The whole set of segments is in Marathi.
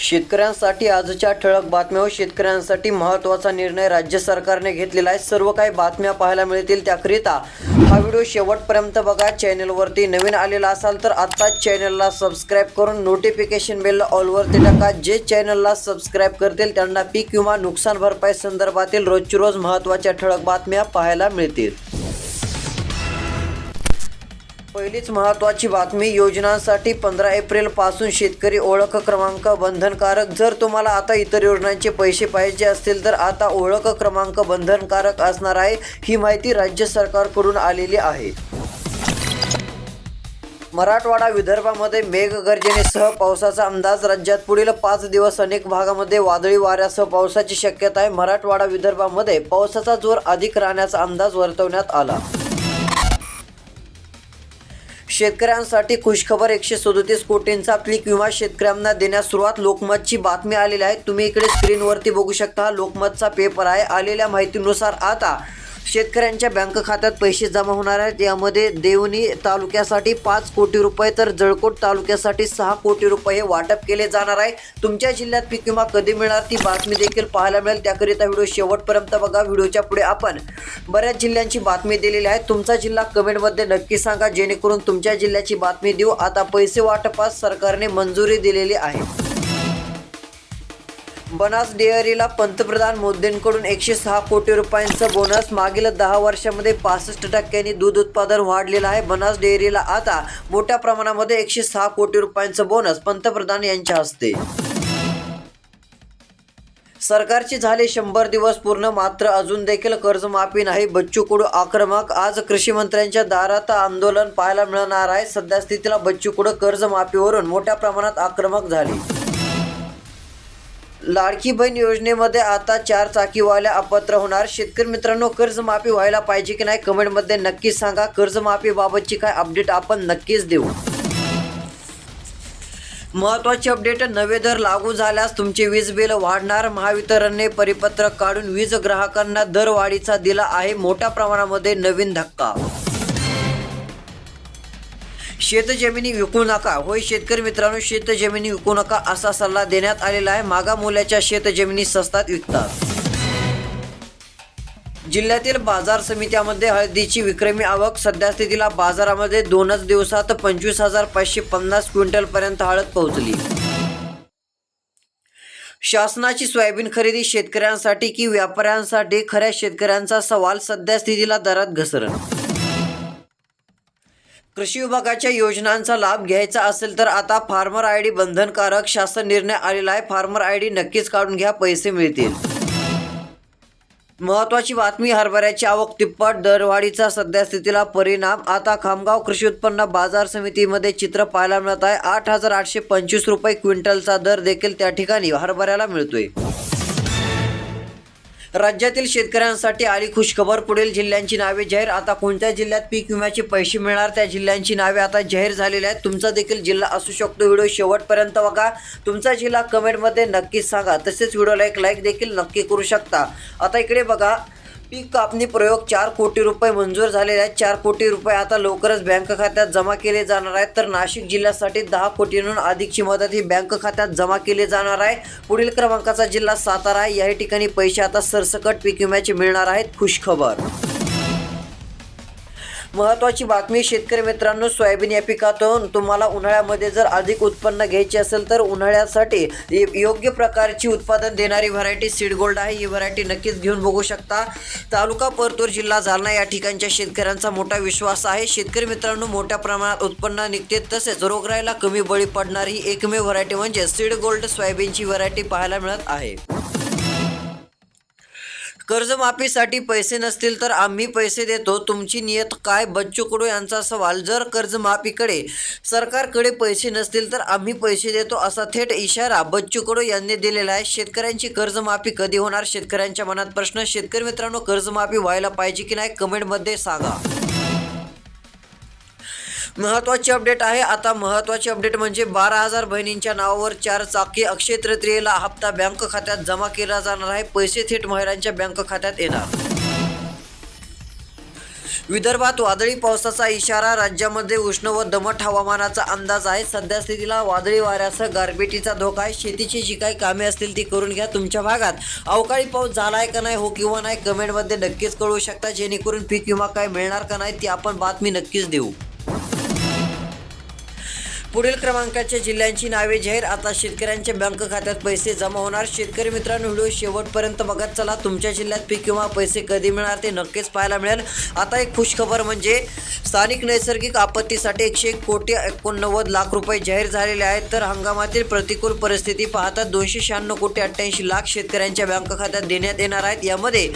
शेतकऱ्यांसाठी आजच्या ठळक बातम्या व शेतकऱ्यांसाठी महत्त्वाचा निर्णय राज्य सरकारने घेतलेला आहे. सर्व काही बातम्या पाहायला मिळतील त्याकरिता हा व्हिडिओ शेवटपर्यंत बघा. चॅनलवरती नवीन आलेला असाल तर आत्ताच चॅनलला सबस्क्राईब करून नोटिफिकेशन बेल ऑलवरती टाका. जे चॅनलला सबस्क्राईब करतील त्यांना पीक किंवा नुकसान भरपाई संदर्भातील रोजची रोज महत्त्वाच्या ठळक बातम्या पाहायला मिळतील. पहिलीच महत्त्वाची बातमी योजनांसाठी पंधरा एप्रिलपासून शेतकरी ओळख क्रमांक बंधनकारक. जर तुम्हाला आता इतर योजनांचे पैसे पाहिजे असतील तर आता ओळख क्रमांक बंधनकारक असणार आहे ही माहिती राज्य सरकारकडून आलेली आहे. मराठवाडा विदर्भामध्ये मेघगर्जनेसह पावसाचा अंदाज. राज्यात पुढील पाच दिवस अनेक भागामध्ये वादळी वाऱ्यासह पावसाची शक्यता आहे. मराठवाडा विदर्भामध्ये पावसाचा जोर अधिक राहण्याचा अंदाज वर्तवण्यात आला. शेतकऱ्यांसाठी खुशखबर एकशे सदोतीस कोटींचा पीक विमा शेतकऱ्यांना देण्यास सुरुवात. लोकमतची बातमी आलेली आहे. तुम्ही इकडे स्क्रीनवरती बघू शकता. लोकमतचा पेपर आहे. आलेल्या माहितीनुसार आता शेतकऱ्यांच्या बँक खात्यात पैसे जमा होणार आहेत. यामध्ये देवणी तालुक्यासाठी पाच कोटी रुपये तर जळकोट तालुक्यासाठी सहा कोटी रुपये वाटप केले जाणार आहे. तुमच्या जिल्ह्यात पीक विमा कधी मिळणार ती बातमी देखील पाहायला मिळेल. त्याकरिता व्हिडिओ शेवटपर्यंत बघा. व्हिडिओच्या पुढे आपण बऱ्याच जिल्ह्यांची बातमी दिलेली आहे. तुमचा जिल्हा कमेंटमध्ये नक्की सांगा. जेणेकरून तुमच्या जिल्ह्याची बातमी देऊ. आता पैसे वाटपास सरकारने मंजुरी दिलेली आहे. बनास डेअरीला पंतप्रधान मोदींकडून एकशे सहा कोटी रुपयांचं बोनस. मागील दहा वर्षामध्ये पासष्ट टक्क्यांनी दूध उत्पादन वाढलेलं आहे. बनास डेअरीला आता मोठ्या प्रमाणामध्ये एकशे सहा कोटी रुपयांचं बोनस पंतप्रधान यांच्या हस्ते. सरकारचे झाले शंभर दिवस पूर्ण मात्र अजून देखील कर्जमाफी नाही. बच्चू कडू आक्रमक. आज कृषी मंत्र्यांच्या दारात आंदोलन पाहायला मिळणार आहे. सध्या स्थितीला बच्चू कडू कर्जमाफीवरून मोठ्या प्रमाणात आक्रमक झाली. लाडकी बहीण योजनेमध्ये आता चार चाकीवाल्या अपात्र होणार. शेतकरी मित्रांनो कर्जमाफी व्हायला पाहिजे की नाही? कमेंटमध्ये नक्कीच सांगा. कर्जमाफीबाबतची काय अपडेट आपण नक्कीच देऊ. महत्त्वाची अपडेट नवे दर लागू झाल्यास तुमचे वीज बिल वाढणार. महावितरणने परिपत्रक काढून वीज ग्राहकांना दरवाढीचा दिला आहे. मोठ्या प्रमाणामध्ये नवीन धक्का. शेतजमिनी विकू नका. होय शेतकरी मित्रांनो शेतजमिनी विकू नका असा सल्ला देण्यात आलेला आहे. मागा मोल्याच्या शेतजमिनी स्वस्तात विकतात. जिल्ह्यातील बाजार समित्यामध्ये हळदीची विक्रमी आवक. सध्या स्थितीला बाजारामध्ये दोनच दिवसात पंचवीस हजार पाचशे पन्नास क्विंटलपर्यंत हळद पोहोचली. शासनाची सोयाबीन खरेदी शेतकऱ्यांसाठी की व्यापाऱ्यांसाठी? खऱ्या शेतकऱ्यांचा सवाल सध्या स्थितीला दरात घसरण. कृषी विभागाच्या योजनांचा लाभ घ्यायचा असेल तर आता फार्मर आय डी बंधनकारक शासन निर्णय आलेला आहे. फार्मर आय डी नक्कीच काढून घ्या पैसे मिळतील. महत्वाची बातमी हरभऱ्याची आवक तिप्पट दरवाढीचा सध्या स्थितीला परिणाम. आता खामगाव कृषी उत्पन्न बाजार समितीमध्ये चित्र पाहायला मिळत आहे. आठ हजार आठशे पंचवीस रुपये क्विंटलचा दर देखील त्या ठिकाणी हरभऱ्याला मिळतोय. राज्यातील शेतकऱ्यांसाठी आली खुशखबर. पुढील जिल्ह्यांची नावे जाहीर. आता कोणत्या जिल्ह्यात पीक विम्याचे पैसे मिळणार? त्या जिल्ह्यांची नावे आता जाहीर झालेली आहेत. तुमचा देखील जिल्हा असू शकतो. व्हिडिओ शेवटपर्यंत बघा. तुमचा जिल्हा कमेंटमध्ये नक्कीच सांगा. तसेच व्हिडिओला एक लाईक देखील नक्की करू शकता. आता इकडे बघा. पीक कापणी प्रयोग चार कोटी रुपये मंजूर झालेले आहेत. चार कोटी रुपये आता लवकरच बँक खात्यात जमा केले जाणार आहेत. तर नाशिक जिल्ह्यासाठी दहा कोटींहून अधिकची मदत ही बँक खात्यात जमा केली जाणार आहे. पुढील क्रमांकाचा जिल्हा सातारा आहे. या ठिकाणी पैसे आता सरसकट पीक विम्याचे मिळणार आहेत. खुशखबर. महत्त्वाची बातमी शेतकरी मित्रांनो सोयाबीन या पिकातून तुम्हाला उन्हाळ्यामध्ये जर अधिक उत्पन्न घ्यायचे असेल तर उन्हाळ्यासाठी य- योग्य प्रकारची उत्पादन देणारी व्हरायटी सीड गोल्ड आहे. ही व्हरायटी नक्कीच घेऊन बघू शकता. तालुका परतूर जिल्हा जालना या ठिकाणच्या शेतकऱ्यांचा मोठा विश्वास आहे. शेतकरी मित्रांनो मोठ्या प्रमाणात उत्पन्न निघते तसेच रोगराईला कमी बळी पडणारी एकमेव व्हरायटी म्हणजे सीड गोल्ड सोयाबीनची व्हरायटी पाहायला मिळत आहे. कर्जमाफीसाठी पैसे नसतील तर आम्ही पैसे देतो. तुमची नियत काय? बच्चू कडू यांचा सवाल जर कर्जमाफीकडे सरकारकडे पैसे नसतील तर आम्ही पैसे देतो असा थेट इशारा बच्चू कडू यांनी दिलेला आहे. शेतकऱ्यांची कर्जमाफी कधी होणार? शेतकऱ्यांच्या मनात प्रश्न. शेतकरी मित्रांनो कर्जमाफी व्हायला पाहिजे की नाही? कमेंटमध्ये सांगा. महत्त्वाची अपडेट आहे. आता महत्त्वाची अपडेट म्हणजे बारा हजार बहिणींच्या नावावर चार चाकी अक्षय तृतीयेला हप्ता बँक खात्यात जमा केला जाणार आहे. पैसे थेट महिलांच्या बँक खात्यात येणार. विदर्भात वादळी पावसाचा इशारा राज्यामध्ये उष्ण व दमट हवामानाचा अंदाज आहे. सध्या स्थितीला वादळी वाऱ्यासह गारपिटीचा धोका आहे. शेतीची जी काही कामे असतील ती करून घ्या तुमच्या भागात. अवकाळी पाऊस झाला आहे का नाही हो किंवा नाही कमेंटमध्ये नक्कीच कळवू शकता. जेणेकरून पीक विमा काय मिळणार का नाही ती आपण बातमी नक्कीच देऊ. पुढील क्रमांकाच्या जिल्ह्यांची नावे जाहीर. आता शेतकऱ्यांच्या बँक खात्यात पैसे जमा होणार. शेतकरी मित्रांनो व्हिडिओ शेवटपर्यंत बघत चला. तुमच्या जिल्ह्यात पीक किंवा पैसे कधी मिळणार ते नक्कीच पाहायला मिळेल. आता एक खुशखबर म्हणजे स्थानिक नैसर्गिक आपत्तीसाठी एकशे एक कोटी एकोणनव्वद लाख रुपये जाहीर झालेले आहेत. तर हंगामातील प्रतिकूल परिस्थिती पाहता दोनशे शहाण्णव कोटी अठ्ठ्याऐंशी लाख शेतकऱ्यांच्या बँक खात्यात देण्यात येणार आहेत. यामध्ये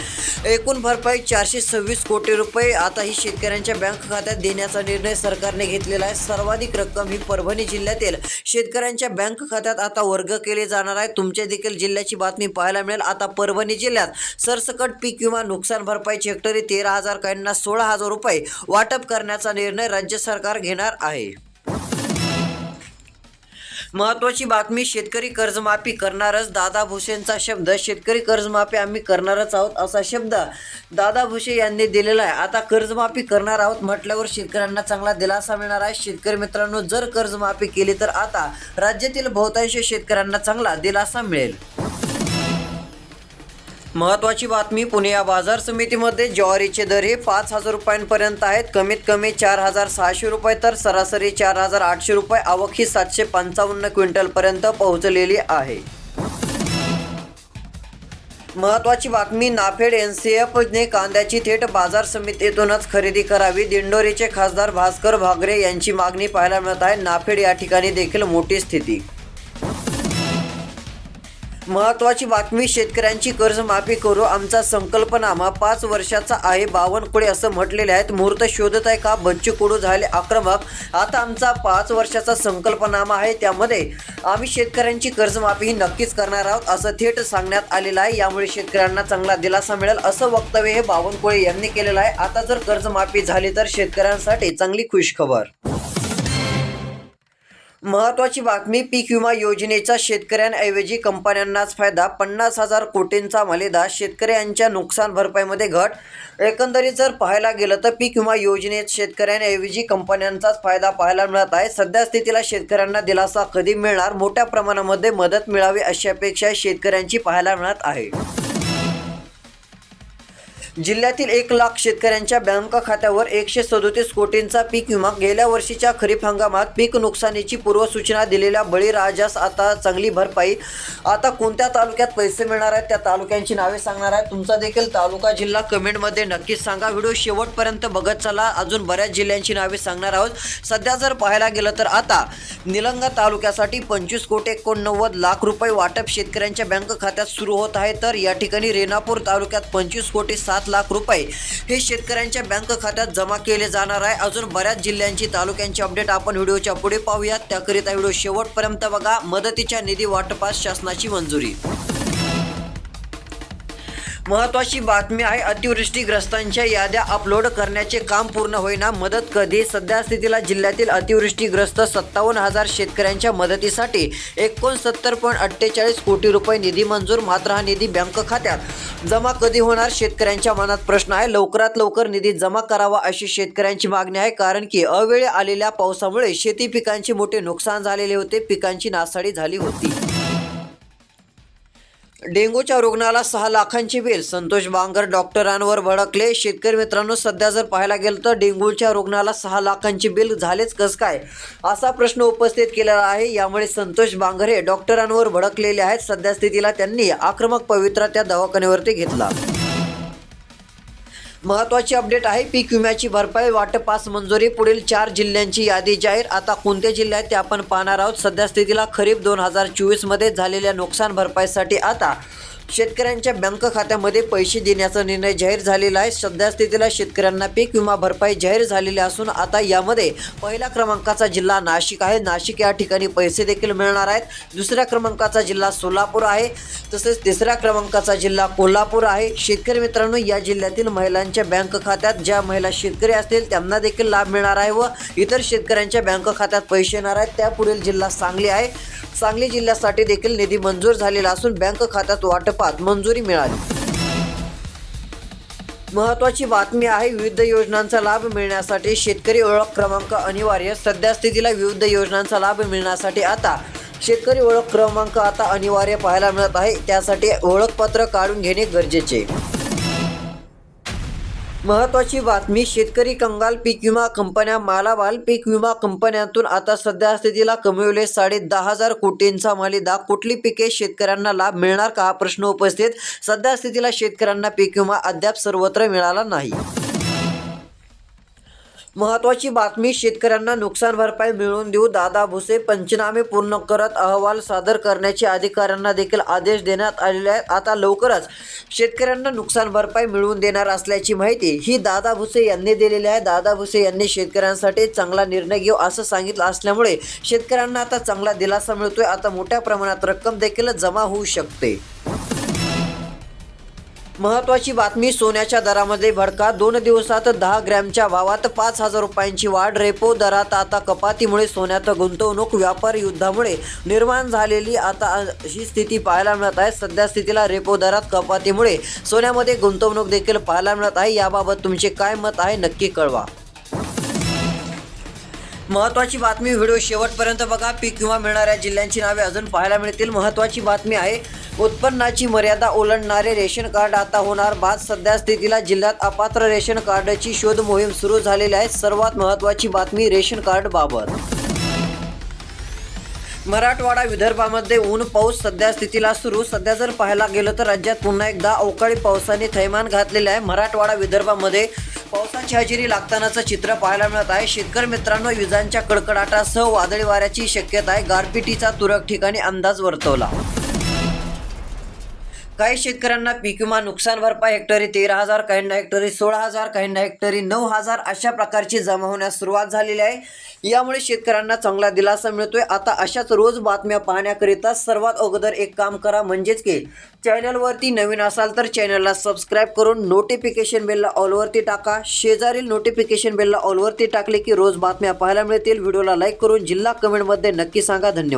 एकूण भरपाई चारशे सव्वीस कोटी रुपये. आता ही शेतकऱ्यांच्या बँक खात्यात देण्याचा निर्णय सरकारने घेतलेला आहे. सर्वाधिक रक्कम ही पर परभणी जिल्ह्यातील शेतकऱ्यांच्या बँक खात्यात आता वर्ग केले जाणार आहे. तुमच्या देखील जिल्ह्याची बातमी पाहायला मिळेल. आता परभणी जिल्ह्यात सरसकट पीक विमा नुकसान भरपाईची हेक्टरी तेरा हजार काहींना सोळा हजार रुपये वाटप करण्याचा निर्णय राज्य सरकार घेणार आहे. महत्वाची बातमी शेतकरी कर्जमाफी करणारच दादा भुसेंचा शब्द. शेतकरी कर्जमाफी आम्ही करणारच आहोत असा शब्द दादा भुसे यांनी दिलेला आहे. आता कर्जमाफी करणार आहोत म्हटल्यावर शेतकऱ्यांना चांगला दिलासा मिळणार आहे. शेतकरी मित्रांनो जर कर्जमाफी केली तर आता राज्यातील बहुतांश शेतकऱ्यांना चांगला दिलासा मिळेल. महत्वाची बातमी पुणे या बाजार समितीमध्ये ज्वारीचे दर हे पाच हजार रुपयांपर्यंत आहेत. कमीत कमी चार हजार सहाशे रुपये तर सरासरी चार हजार आठशे रुपये. आवक ही सातशे पंचावन्न क्विंटलपर्यंत पोहोचलेली आहे. महत्वाची बातमी नाफेड एन सी एफने कांद्याची थेट बाजार समितीतूनच खरेदी करावी. दिंडोरीचे खासदार भास्कर भागरे यांची मागणी पाहायला मिळत आहे. नाफेड या ठिकाणी देखील मोठी स्थिती. महत्वाची बातमी शेतकऱ्यांची कर्जमाफी करू आमचा संकल्पनामा पाच वर्षाचा आहे बावनकुळे असं म्हटलेले आहेत. मुहूर्त शोधत आहे का? बच्चू कडू झाले आक्रमक. आता आमचा पाच वर्षाचा संकल्पनामा आहे. त्यामध्ये आम्ही शेतकऱ्यांची कर्जमाफी ही नक्कीच करणार आहोत असं थेट सांगण्यात आलेलं आहे. यामुळे शेतकऱ्यांना चांगला दिलासा मिळेल असं वक्तव्य हे बावनकुळे यांनी केलेलं आहे. आता जर कर्जमाफी झाली तर शेतकऱ्यांसाठी चांगली खुशखबर. महत्वाची बातमी पीक विमा योजनेचा शेतकऱ्यांऐवजी कंपन्यांनाच फायदा पन्नास हजार कोटींचा मलेदा शेतकऱ्यांच्या नुकसान भरपाईमध्ये घट. एकंदरीत जर पाहायला गेलं तर पीक विमा योजनेत शेतकऱ्यांऐवजी कंपन्यांचाच फायदा पाहायला मिळत आहे. सध्या स्थितीला शेतकऱ्यांना दिलासा कधी मिळणार? मोठ्या प्रमाणामध्ये मदत मिळावी अशी अपेक्षा शेतकऱ्यांची पाहायला मिळत आहे. जिल्ह्यातील एक लाख शेतकऱ्यांच्या बँक खात्यावर एकशे सदोतीस कोटींचा पीक विमा. गेल्या वर्षीच्या खरीप हंगामात पीक नुकसानीची पूर्वसूचना दिलेल्या बळीराजास आता चांगली भरपाई. आता कोणत्या तालुक्यात पैसे मिळणार आहेत त्या तालुक्यांची नावे सांगणार आहे तुमचा देखील तालुका जिल्हा कमेंटमध्ये नक्कीच सांगा. व्हिडिओ शेवटपर्यंत बघत चला. अजून बऱ्याच जिल्ह्यांची नावे सांगणार आहोत. सध्या जर पाहायला गेलं तर आता निलंगा तालुक्यासाठी पंचवीस कोटी एकोणनव्वद लाख रुपये वाटप शेतकऱ्यांच्या बँक खात्यात सुरू होत आहे. तर या ठिकाणी रेणापूर तालुक्यात पंचवीस कोटी सात लाख रुपये. हे शेतकऱ्यांच्या बँक खात्यात जमा केले जाणार आहे. अजून बऱ्याच जिल्ह्यांची तालुक्यांची अपडेट आपण व्हिडिओच्या पुढे पाहूयात. त्याकरिता व्हिडिओ शेवटपर्यंत बघा. मदतीच्या निधी वाटपास शासनाची मंजुरी. महत्वाची बातमी आहे अतिवृष्टीग्रस्तांच्या याद्या अपलोड करण्याचे काम पूर्ण होईना मदत कधी? सध्या स्थितीला जिल्ह्यातील अतिवृष्टीग्रस्त सत्तावन्न हजार शेतकऱ्यांच्या मदतीसाठी एकोणसत्तर पॉईंट अठ्ठेचाळीस कोटी रुपये निधी मंजूर मात्र हा निधी बँक खात्यात जमा कधी होणार? शेतकऱ्यांच्या मनात प्रश्न आहे. लवकरात लवकर निधी जमा करावा अशी शेतकऱ्यांची मागणी आहे कारण की अवेळी आलेल्या पावसामुळे शेती पिकांचे मोठे नुकसान झालेले होते पिकांची नासाडी झाली होती. डेंग्यूच्या रुग्णाला सहा लाखांची बिल. संतोष बांगर डॉक्टरांवर भडकले. शेतकरी मित्रांनो सध्या जर पाहायला गेलं तर डेंग्यूच्या रुग्णाला सहा लाखांची बिल झालेच कस काय? असा प्रश्न उपस्थित केलेला आहे. यामुळे संतोष बांगर हे डॉक्टरांवर भडकलेले आहेत. सध्या स्थितीला त्यांनी आक्रमक पवित्रा त्या दवाखान्यावरती घेतला. महत्वाची अपडेट आहे. पीक विम्याची भरपाई वाटपास मंजुरी पुढील चार जिल्ह्यांची यादी जाहीर. आता कोणते जिल्ह्या आहेत ते आपण पाहणार आहोत. सध्या स्थितीला खरीप दोन हजार चोवीसमध्ये झालेल्या नुकसान भरपाईसाठी आता शेतकऱ्यांच्या बँक खात्यामध्ये पैसे देण्याचा निर्णय जाहीर झालेला आहे. सध्या स्थितीला शेतकऱ्यांना पीक विमा भरपाई जाहीर झालेली असून आता यामध्ये पहिल्या क्रमांकाचा जिल्हा नाशिक आहे. नाशिक या ठिकाणी पैसे देखील मिळणार आहेत. दुसऱ्या क्रमांकाचा जिल्हा सोलापूर आहे. तसेच तिसऱ्या क्रमांकाचा जिल्हा कोल्हापूर आहे. शेतकरी मित्रांनो या जिल्ह्यातील महिलांच्या बँक खात्यात ज्या महिला शेतकरी असतील त्यांना देखील लाभ मिळणार आहे व इतर शेतकऱ्यांच्या बँक खात्यात पैसे येणार आहेत. त्यापुढील जिल्हा सांगली आहे. सांगली जिल्ह्यासाठी देखील निधी मंजूर झालेला असून बँक खात्यात वाटपात मंजुरी मिळाली. महत्त्वाची बातमी आहे विविध योजनांचा लाभ मिळण्यासाठी शेतकरी ओळख क्रमांक अनिवार्य. सध्या स्थितीला विविध योजनांचा लाभ मिळण्यासाठी आता शेतकरी ओळख क्रमांक आता अनिवार्य पाहायला मिळत आहे. त्यासाठी ओळखपत्र काढून घेणे गरजेचे. महत्त्वाची बातमी शेतकरी कंगाल पीक विमा कंपन्या मालामाल पीक विमा कंपन्यांतून आता सध्या स्थितीला कमविले साडे दहा हजार कोटींचा मालिदा कुठली पिके शेतकऱ्यांना लाभ मिळणार का? हा प्रश्न उपस्थित. सध्या स्थितीला शेतकऱ्यांना पीक विमा अद्याप सर्वत्र मिळाला नाही. महत्त्वाची बातमी शेतकऱ्यांना नुकसान भरपाई मिळवून देऊ दादा भुसे पंचनामे पूर्ण करत अहवाल सादर करण्याचे अधिकाऱ्यांना देखील आदेश देण्यात आलेले आहेत. आता लवकरच शेतकऱ्यांना नुकसान भरपाई मिळवून देणार असल्याची माहिती ही दादा भुसे यांनी दिलेली आहे. दादा भुसे यांनी शेतकऱ्यांसाठी चांगला निर्णय घेऊ असं सांगितलं असल्यामुळे शेतकऱ्यांना आता चांगला दिलासा मिळतोय. आता मोठ्या प्रमाणात रक्कम देखील जमा होऊ शकते. महत्त्वाची बातमी सोन्याच्या दरामध्ये भडका दोन दिवसात दहा ग्रॅमच्या भावात पाच हजार रुपयांची वाढ रेपो दरात आता कपातीमुळे सोन्यात गुंतवणूक व्यापार युद्धामुळे निर्माण झालेली आता ही स्थिती पाहायला मिळत आहे. सध्या स्थितीला रेपो दरात कपातीमुळे सोन्यामध्ये गुंतवणूक देखील पाहायला मिळत आहे. याबाबत तुमचे काय मत आहे नक्की कळवा. महत्त्वाची बातमी व्हिडिओ शेवटपर्यंत बघा. पीक किंवा मिळणाऱ्या जिल्ह्यांची नावे अजून पाहायला मिळतील. महत्त्वाची बातमी आहे उत्पन्नाची मर्यादा ओलांडणारे रेशन कार्ड आता होणार बाद सध्या स्थितीला जिल्ह्यात अपात्र रेशन कार्डची शोध मोहीम सुरू झालेली आहे. सर्वात महत्त्वाची बातमी रेशन कार्ड बाबत. मराठवाडा विदर्भामध्ये ऊन पाऊस सध्या स्थितीला सुरू. सध्या जर पाहायला गेलं तर राज्यात पुन्हा एकदा अवकाळी पावसाने थैमान घातलेले आहे. मराठवाडा विदर्भामध्ये पावसाची हजेरी लागतानाचं चित्र पाहायला मिळत आहे. शेतकरी मित्रांनो विजांच्या कडकडाटासह वादळी वाऱ्याची शक्यता आहे. गारपिटीचा तुरळक ठिकाणी अंदाज वर्तवला. काही शेतकऱ्यांना पीक विमा नुकसान भरपाई हेक्टरी तेरा हजार काहींना हेक्टरी सोळा हजार काहींना हेक्टरी नऊ हजार अशा प्रकारची जमा होण्यास सुरुवात झालेली आहे. यामुळे शेतकऱ्यांना चांगला दिलासा मिळतोय. आता अशाच रोज बातम्या पाहण्याकरिता सर्वात अगोदर एक काम करा म्हणजेच की चॅनलवरती नवीन असाल तर चॅनलला सबस्क्राईब करून नोटिफिकेशन बेलला ऑलवरती टाका. शेजारील नोटिफिकेशन बेलला ऑलवरती टाकले की रोज बातम्या पाहायला मिळतील. व्हिडिओला लाईक करून जिल्हा कमेंटमध्ये नक्की सांगा. धन्यवाद.